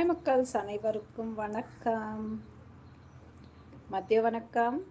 Hi மக்கள்ஸ் அனைவருக்கும் வணக்கம். மதிய வணக்கம்.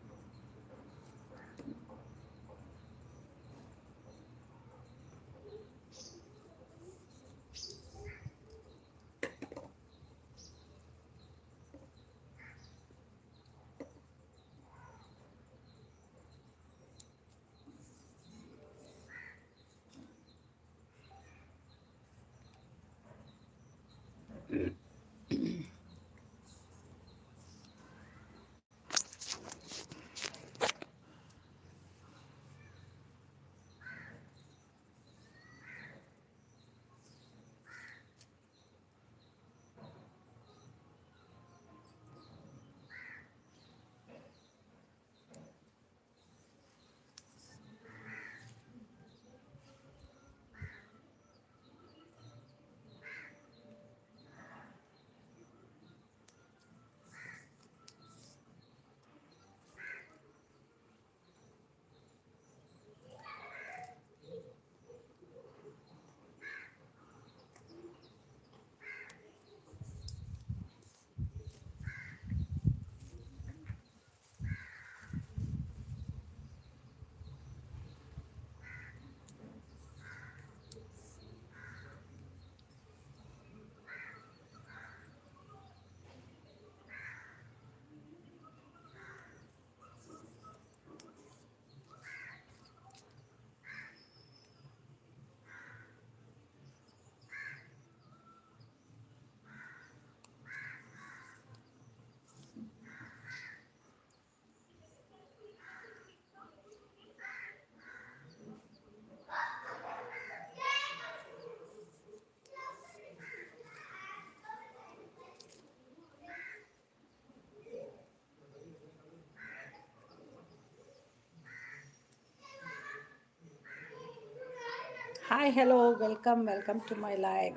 Hi hello welcome welcome to my live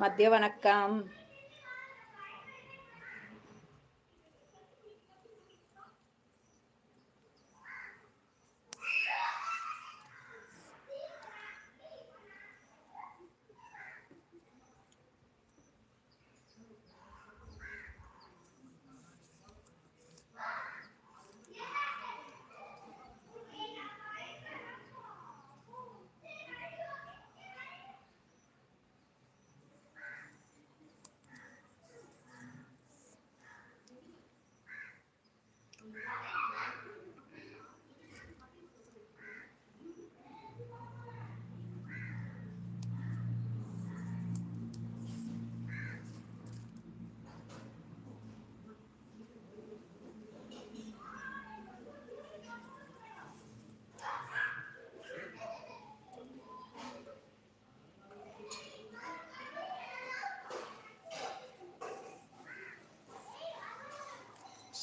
மதிய வணக்கம்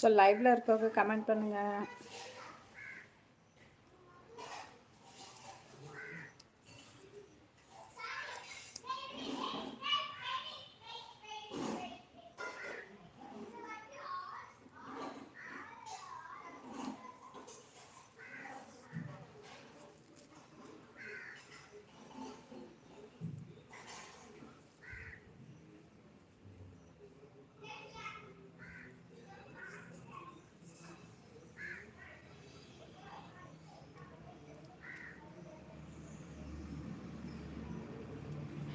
ஸோ லைவ்ல இருக்கவங்க கமெண்ட் பண்ணுங்க.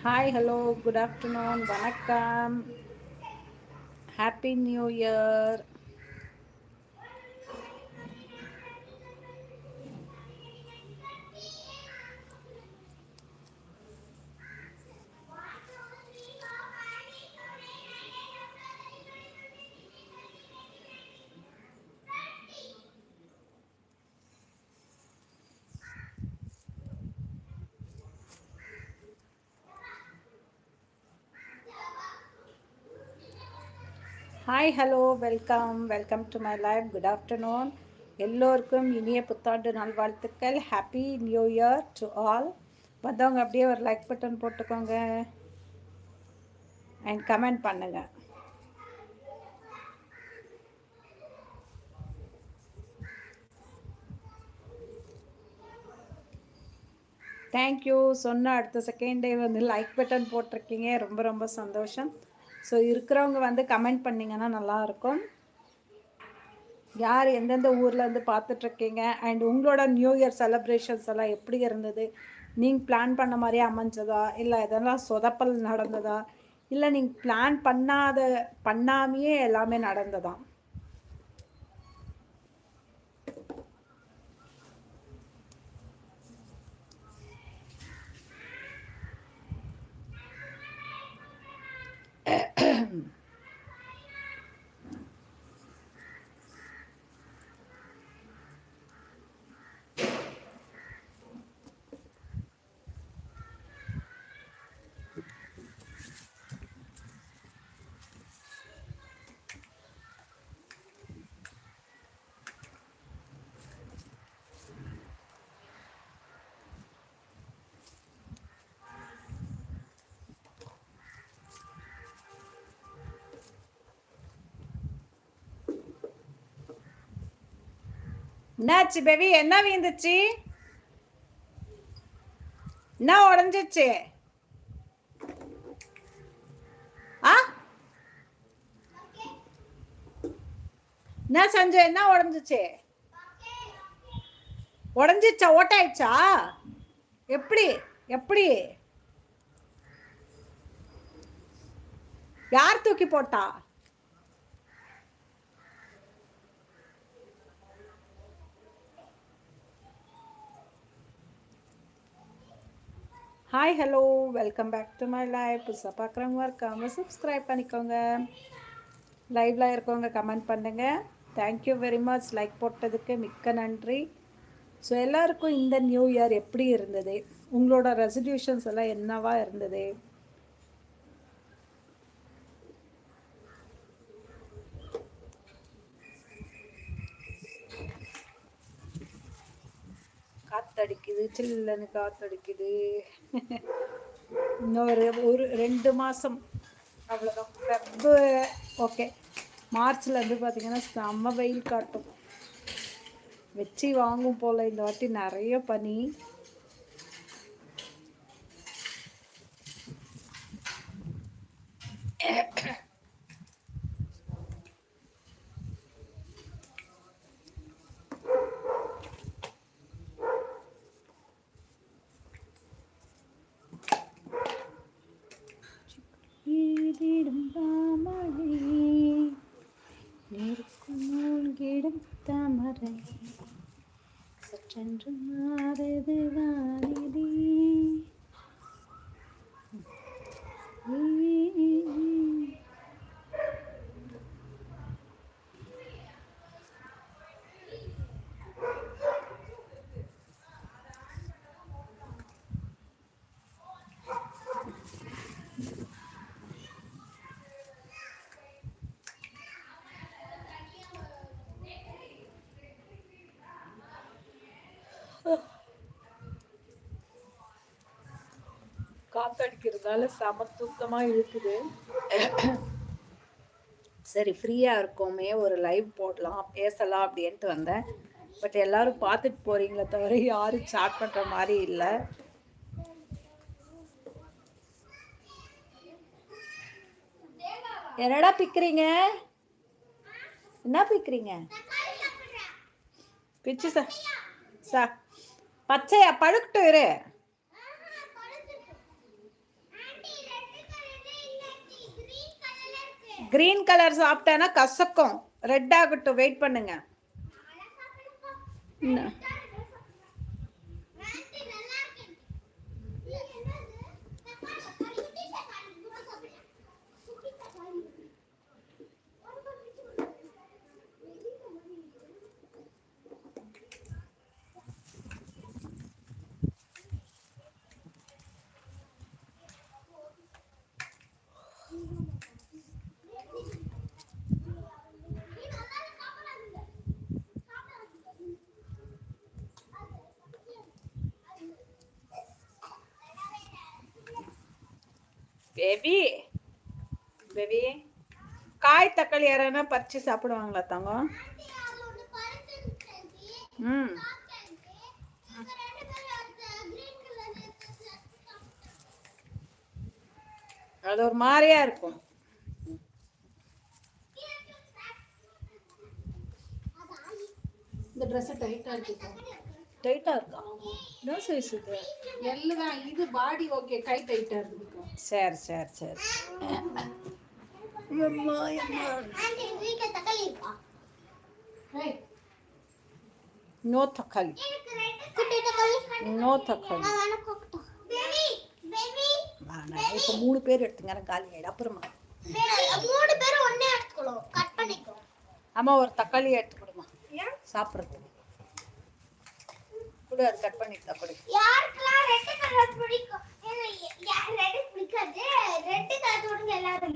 ஹாய் ஹலோ குட் ஆஃப்டர்நூன் வணக்கம். Happy new year hi hello welcome welcome to my life good afternoon எல்லோருக்கும் இனிய புத்தாண்டு நல்வாழ்த்துக்கள். Happy new year to all வந்தவங்க அப்படியே ஒரு லைக் பட்டன் போட்டுக்கோங்க. அண்ட் கமெண்ட் பண்ணுங்கள் தேங்க்யூ சொன்ன அடுத்த செகண்ட் டே வந்து லைக் பட்டன் போட்டிருக்கீங்க. ரொம்ப ரொம்ப சந்தோஷம். ஸோ இருக்கிறவங்க வந்து கமெண்ட் பண்ணிங்கன்னா நல்லாயிருக்கும். யார் எந்தெந்த ஊரில் இருந்து பார்த்துட்ருக்கீங்க? அண்ட் உங்களோட நியூ இயர் செலப்ரேஷன்ஸ் எல்லாம் எப்படி இருந்தது? நீங்கள் பிளான் பண்ண மாதிரியே அமைஞ்சதா? இல்லை எதெல்லாம் சொதப்பல் நடந்ததா? இல்லை நீங்கள் பிளான் பண்ணாத பண்ணாமையே எல்லாமே நடந்ததா? என்னாச்சு பேபி? என்ன வீந்துச்சு என்ன உடஞ்சிச்சு? ஆ? என்ன செஞ்ச என்ன உடஞ்சிச்சு? உடஞ்சிச்சா? ஓட்டாயிடுச்சா? எப்படி? எப்படி? யார் தூக்கி போட்டா? Hi hello welcome back to my live புதுசாக பார்க்குறவங்க இருக்காங்க சப்ஸ்கிரைப் பண்ணிக்கோங்க. லைவில் இருக்கவங்க கமெண்ட் பண்ணுங்கள் தேங்க்யூ வெரி மச் லைக் போட்டதுக்கு மிக்க நன்றி. ஸோ எல்லாருக்கும் இந்த நியூ இயர் எப்படி இருந்தது? உங்களோட ரெசல்யூஷன்ஸ் எல்லாம் என்னவா இருந்தது? காத்தடிக்குது சில்லுன்னு காத்தடிக்குது. இன்னொரு ஒரு ரெண்டு மாதம் அவ்வளோதான் ஃபெப்பு ஓகே மார்ச்சில் வந்து பார்த்திங்கன்னா செம்ம வெயில் காட்டும். வச்சு வாங்கும் போல் இந்த வாட்டி நிறைய பனி. ஈடிடும் தாமரை நெருக்கும் மூழ்கிடும் தாமரை. சற்றென்று மாறுது காத்தடிக்கிறதால செம தூக்கமாக இழுக்குது. சரி ஃப்ரீயாக இருக்கோமே ஒரு லைவ் போடலாம் பேசலாம் அப்படின்ட்டு வந்தேன். பட் எல்லாரும் பார்த்துட்டு போகிறீங்களே தவிர யாரும் சாட் பண்ணுற மாதிரி இல்லை. என்னடா பிக்கிறீங்க? என்ன பிக்கிறீங்க? பிச்சு சார் சார் பச்சையா பழுக்கட்டும் இரு. கிரீன் கலர் சாப்பிட்டேன்னா கசக்கும். ரெட் ஆகட்டும் வெயிட் பண்ணுங்க. Baby baby. காய் தக்காளி யாரானா பறிச்சு சாப்பிடுவாங்களா தங்கம்? ம். அது ஒரு மாதிரியா இருக்கும். இந்த ட்ரெஸ் டைட்டா இருக்கு டைட்டா இருக்கா? என்ன சைஸ் இது? எல்லாம் இது பாடி ஓகே கை டைட்டா இருக்கு. சரி சரி சரி. நோ தக்காளி. நோ தக்காளி. வேணாம் இப்போ மூணு பேர் எடுத்துங்க காலி ஆயிடும் அப்புறமா. மூணு பேரும் ஒண்ணே எடுத்துக்கணும் கட் பண்ணிக்கோ அம்மா ஒரு தக்காளி எடுத்து கொடுமா சாப்பிட்றதுக்கு கொடு அது கட் பண்ணிக்கலாம் கொடு. யாருக்கெல்லாம் ரெட் கலர் பிடிக்கும்? ரெட் பிடிக்காது ரெட் கலர் போடுங்க எல்லாரும்.